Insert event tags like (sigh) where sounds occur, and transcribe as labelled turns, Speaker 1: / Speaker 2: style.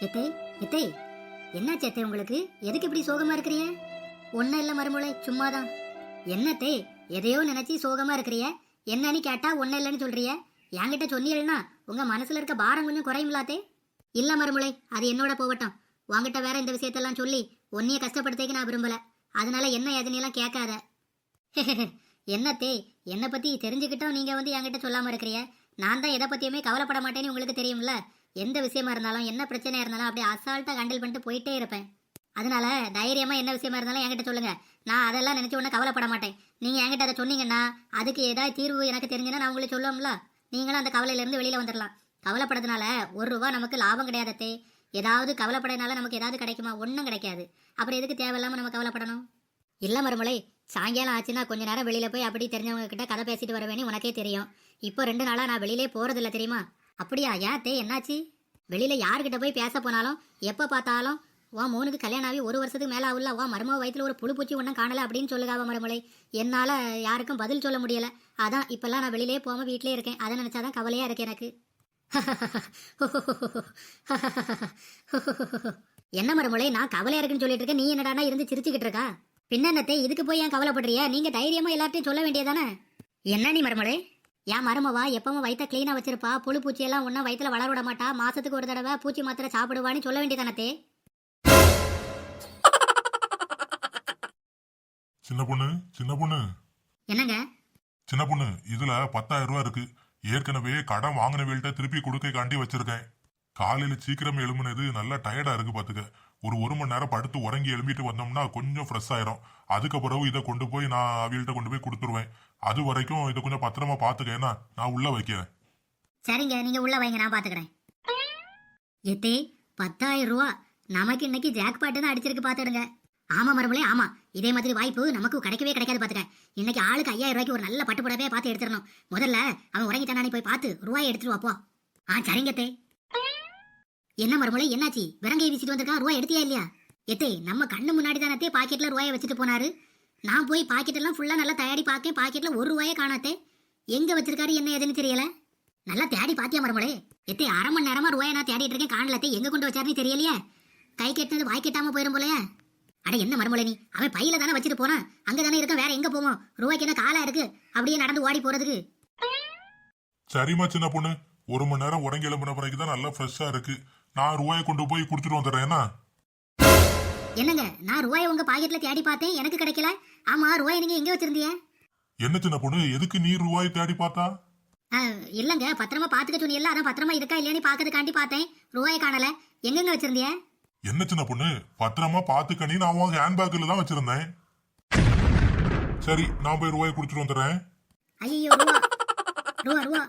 Speaker 1: எத்தை எத்தை? என்னாச்சு எத்தை உங்களுக்கு? எதுக்கு இப்படி சோகமா இருக்கிறிய ஒன்னும் இல்ல மறுமொழி சும்மாதான். என்னத்தே எதையோ நினைச்சு சோகமா இருக்கிறிய என்னன்னு கேட்டா ஒன்னும் இல்லைன்னு சொல்றிய என்கிட்ட சொன்னீங்கன்னா உங்க மனசுல இருக்க பாரம் கொஞ்சம் குறையும்லாத்தே இல்ல மறுமொழி அது என்னோட போகட்டும். உங்ககிட்ட வேற இந்த விஷயத்தெல்லாம் சொல்லி உன்னைய கஷ்டப்படுத்தேக்கு நான் விரும்பல. அதனால என்ன எதனையெல்லாம் கேட்காத. (laughs) என்னத்தே என்னை பத்தி தெரிஞ்சுக்கிட்டோம் நீங்க வந்து என்கிட்ட சொல்லாம இருக்கிறிய நான் தான் எதை பத்தியுமே கவலைப்பட மாட்டேன்னு உங்களுக்கு தெரியும்ல? எந்த விஷயமா இருந்தாலும் என்ன பிரச்சனையா இருந்தாலும் அப்படியே அசால்ட்டாக ஹேண்டில் பண்ணிட்டு போயிட்டே இருப்பேன். அதனால தைரியமா என்ன விஷயமா இருந்தாலும் என்கிட்ட சொல்லுங்க. நான் அதெல்லாம் நினைச்ச உடனே கவலைப்பட மாட்டேன். நீங்க என்கிட்ட அதை சொன்னீங்கன்னா அதுக்கு ஏதாவது தீர்வு எனக்கு தெரிஞ்சுன்னா நான் உங்களுக்கு சொல்லுவோம்ல. நீங்களும் அந்த கவலையிலேருந்து வெளியில வந்துடலாம் கவலைப்படுறதுனால ஒரு ரூபா நமக்கு லாபம் கிடையாதே ஏதாவது கவலைப்படனால நமக்கு ஏதாவது கிடைக்குமா? ஒன்றும் கிடைக்காது. அப்புறம் எதுக்கு தேவையில்லாம நம்ம கவலைப்படணும்? இல்ல மறுமலை சாயங்காலம் ஆச்சுன்னா கொஞ்ச நேரம் வெளியில போய் அப்படி தெரிஞ்சவங்க கிட்ட கதை பேசிட்டு வரவேன்னு உனக்கே தெரியும். இப்போ ரெண்டு நாளா நான் வெளியிலே போறதில்ல தெரியுமா? அப்படியா? ஏன் தே என்னாச்சு? வெளியில யார்கிட்ட போய் பேச போனாலும் எப்ப பார்த்தாலும் உன் மோனுக்கு கல்யாணம் ஆகி ஒரு வருஷத்துக்கு மேல ஆகுல உன் மருமக வயிற்றுல ஒரு புழு பூச்சி ஒன்றும் காணல அப்படின்னு சொல்லுகாவ மருமலை என்னால யாருக்கும் பதில் சொல்ல முடியல. அதான் இப்பெல்லாம் நான் வெளியிலே போகாம வீட்டிலே இருக்கேன். அதை நினைச்சாதான் கவலையா இருக்கு எனக்கு. (laughs) என்ன மருமலை நான் கவலையா இருக்குன்னு சொல்லிட்டு இருக்கேன் நீ என்னடானா இருந்து சிரிச்சுக்கிட்டு இருக்கா? பின்னத்தை இதுக்கு போய் ஏன் கவலைப்படுறியா? நீங்க தைரியமா எல்லார்ட்டையும் சொல்ல வேண்டியதானே என்ன நீ மருமலை என் மருமவா எப்பவும் வயித்த க்ளீனா வச்சிருப்பா. புழு பூச்சி எல்லாம் ஒன்னும் வயித்துல வளர விட மாட்டா. மாசத்துக்கு ஒரு தடவை பூச்சி மாத்திரை சாப்பிடுவான்னு சொல்ல வேண்டியதானத்தே?
Speaker 2: சின்ன பொண்ணு சின்ன பொண்ணு.
Speaker 1: என்னங்க?
Speaker 2: சின்ன பொண்ணு இதுல பத்தாயிரம் ரூபாய் இருக்கு. ஏற்கனவே கடன் வாங்கினவங்கள்ட்ட திருப்பி கொடுக்க காண்டி வச்சிருக்கேன். காலையில சீக்கிரம் எழும்புனது நல்லா டயர்டா இருக்கு பாத்துக்க. ஒரு ஒரு மணி நேரம் படுத்து உறங்கி எழும்பிட்டு வந்தோம்னா கொஞ்சம் ஃப்ரெஷ் ஆயிரும். அதுக்கு பிறகு இதை கொண்டு போய் நான் அவங்கள்ட்ட கொண்டு போய் கொடுத்துருவேன். அது வரைக்கும் இதை கொஞ்சம் பத்திரமா பாத்துக்க ஏன்னா நான் உள்ள வைக்கிறேன்.
Speaker 1: சரிங்க நீங்க உள்ள வைங்க நான் பாத்துக்கிறேன் எத்தே பத்தாயிரம் ரூபா. நமக்கு இன்னைக்கு ஜாக் பாட்டு தான் அடிச்சிருக்கு பாத்துடுங்க ஆமா மறுபடியும் ஆமா. இதே மாதிரி வாய்ப்பு நமக்கு கிடைக்கவே கிடைக்காது பாத்துக்க இன்னைக்கு ஆளுக்கு ஐயாயிரம் ரூபாய்க்கு ஒரு நல்ல பட்டு புடவே பார்த்து எடுத்துடணும். முதல்ல அவன் உறங்கிட்டானே போய் பார்த்து ரூபாய் எடுத்துட்டு வாப்போ. ஆ சரிங்கத்தே என்ன மறுமொழி என்னாச்சு? விரங்கை வீசிட்டு வந்திருக்கான் ரூபாய் எடுத்தியா இல்லையா? எத்தே நம்ம கண்ணு முன்னாடி தானே பாக்கெட்ல ரூபாயை வச்சுட்டு போனாரு. நான் போய் பாக்கெட்டெல்லாம் ஃபுல்லாக நல்லா தயாரி பார்க்கேன் பாக்கெட்டில் ஒரு ரூபாயே காணாத்தே. எங்கே வச்சிருக்காரு என்ன ஏதுன்னு தெரியல. நல்லா தேடி பாத்தியா மறுமொழி எத்தே அரை மணி நேரமா ரூபாயை நான் தேடிட்டு இருக்கேன். காணலத்தே எங்க கொண்டு வச்சாருன்னு தெரியலையே. கை கெட்டினது வாய் கெட்டாம போயிரும் போலயே. அட என்ன மரமலை நீ? அவன் பையில தானே வச்சுட்டு போனான் அங்க தானே இருக்க வேற எங்க போவோம்? ரூபாய்க்கு என்ன காலா இருக்கு? அப்படியே நடந்து ஓடி போறதுக்கு.
Speaker 2: சரிம்மா சின்ன பொண்ணு. ஒரு மணி நேரம் உடங்கி எழும்பின பிறகு தான் நல்லா ஃப்ரெஷ்ஷா இருக்கு. நான் ரூபாயை கொண்டு போய் கொடுத்துட்டு வந்துடுறேன்.
Speaker 1: என்னங்க நான் ரூபாயை உங்க பாக்கெட்ல தேடி பார்த்தேன் எனக்கு கிடைக்கல. ஆமா ரூபாயை நீங்க எங்க வச்சிருந்தீங்க?
Speaker 2: என்ன சின்ன பொண்ணு எதுக்கு நீ ரூபாய் தேடி பார்த்தா?
Speaker 1: இல்லங்க பத்திரமா பாத்துக்க சொன்னீங்கல்ல அதான் பத்திரமா இருக்கா இல்லையான்னு பாக்கிறதுக்காண்டி பார்த்தேன். ரூபாயை காணல. எங்கெங்க வச்சிருந்தீங்க?
Speaker 2: என்ன சின்ன பொண்ணு பத்திரமா பாத்துக்கணி நான் உன் ஹேண்ட்பேக்ல தான் வச்சிருந்தேன். சரி நான் போய் ரூபாய் கொடுத்துட்டு வந்துடுறேன்.
Speaker 1: ஐயோ ரூபா. ரூபா ரூபா.